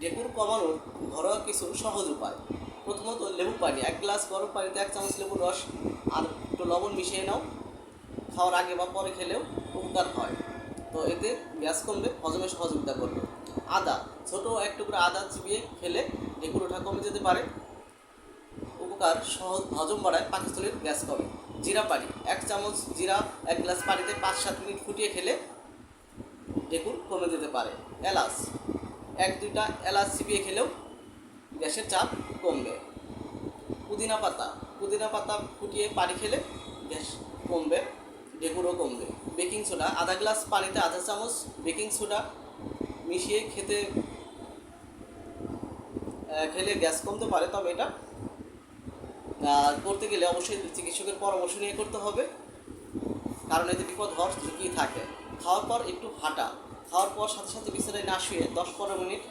ডেকুর কমানোর ঘরোয়া কিছু সহজ উপায়। প্রথমত লেবু পানি। এক গ্লাস গরম পানিতে এক চামচ লেবুর রস আর একটু লবণ মিশিয়ে নাও। খাওয়ার আগে বা পরে খেলেও উপকার হয়। তো এতে গ্যাস কমবে, হজমে সহযোগিতা করবে। আদা, ছোট এক টুকরা আদা চিবিয়ে খেলে ডেকুর ওঠা কমে যেতে পারে। উপকার, সহজ হজম বাড়ায় পাকিস্তানের গ্যাস কমে। জিরা পানি। এক চামচ জিরা, এক গ্লাস পানিতে পাঁচ সাত মিনিট ফুটিয়ে খেলে ডেকুর কমে যেতে পারে। এলাচ। এক দুইটা এলাচ চিবিয়ে খেলেও গ্যাসের চাপ কমবে। পুদিনা পাতা পুদিনা পাতা ফুটিয়ে পানি খেলে গ্যাস কমবে ডেকুরও কমবে। বেকিং সোডা, আধা গ্লাস পানিতে আধা চামচ বেকিং সোডা মিশিয়ে খেতে খেলে গ্যাস কমতে পারে, তবে এটা করতে গেলে অবশ্যই চিকিৎসকের পরামর্শ নিয়ে করতে হবে। কারণ এতে বিপদ হওয়ার ঝুঁকি থাকে। খাওয়ার পর একটু হাঁটা। খাওয়ার পর সাথে সাথে বিছানায় না শুয়ে দশ পনেরো মিনিট